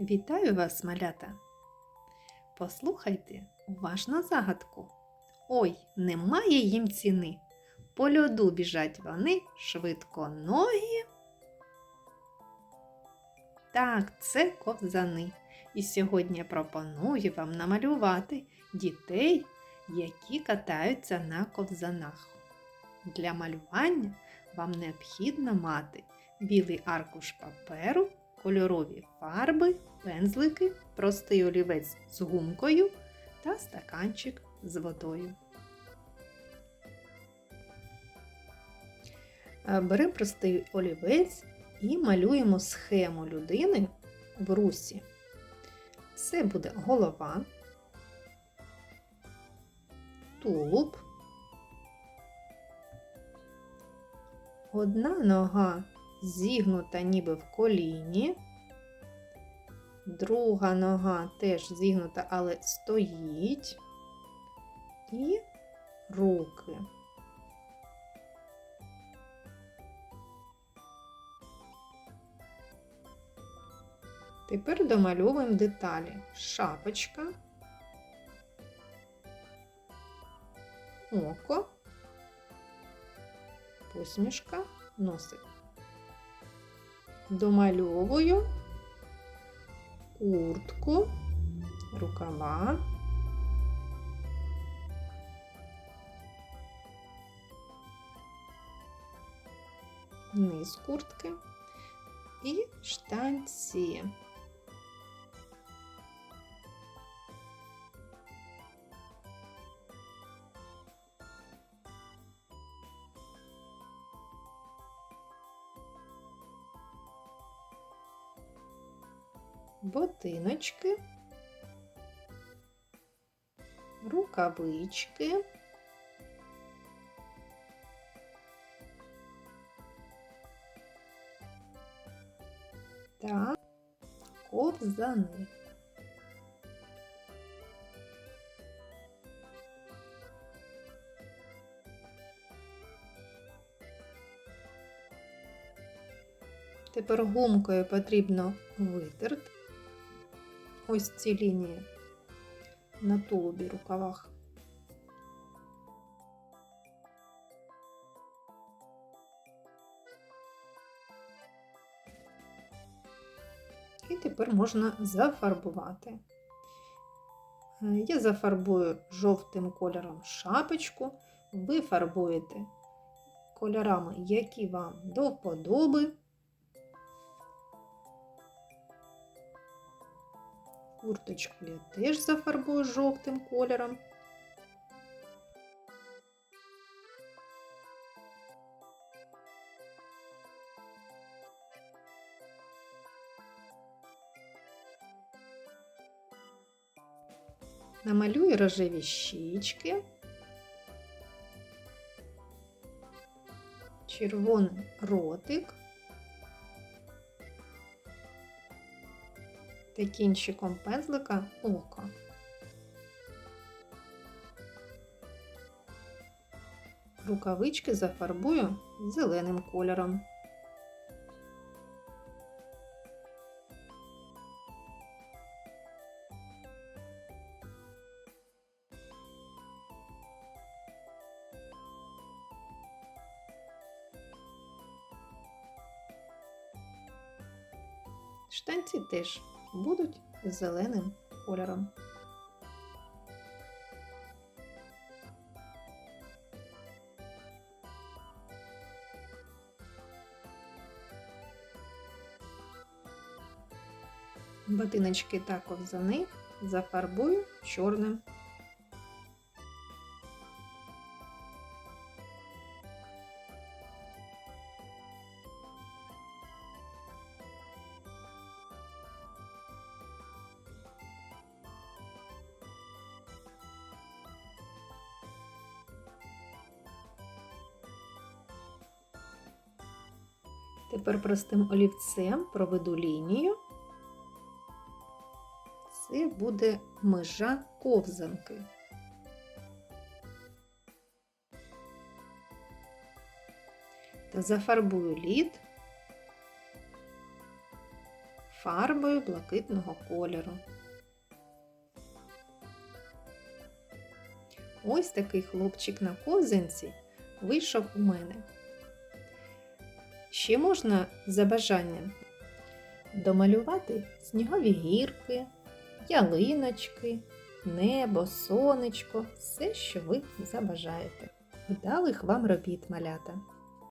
Вітаю вас, малята! Послухайте уважно загадку. Ой, немає їм ціни. По льоду біжать вони швидко ноги. Так, це ковзани. І сьогодні я пропоную вам намалювати дітей, які катаються на ковзанах. Для малювання вам необхідно мати білий аркуш паперу, кольорові фарби, пензлики, простий олівець з гумкою та стаканчик з водою. Е, Беремо простий олівець і малюємо схему людини в русі. Це буде голова, тулуб, одна нога зігнута ніби в коліні, друга нога теж зігнута, але стоїть, і руки. Тепер домальовуємо деталі. Шапочка, око, посмішка, носик. Домальовую куртку, рукава. Низ куртки і штанці. Ботиночки, рукавички, та ковзани. Тепер гумкою потрібно витерти ось ці лінії на тулубі рукавах. І тепер можна зафарбувати. Е, Я зафарбую жовтим кольором шапочку, ви фарбуєте кольорами, які вам до вподоби. Курточку я теж зафарбую жовтим кольором. Намалюю рожеві щічки, червоний ротик. Та кінчиком пензлика око. Рукавички зафарбую зеленим кольором. Штанці теж будуть зеленим кольором. Ботиночки та ковзани зафарбую чорним. Тепер простим олівцем проведу лінію. Це буде межа ковзанки. Та зафарбую лід фарбою блакитного кольору. Ось такий хлопчик на козинці вийшов у мене. Ще можна за бажанням домалювати снігові гірки, ялиночки, небо, сонечко, все, що ви забажаєте. Вдалих вам робіт, малята!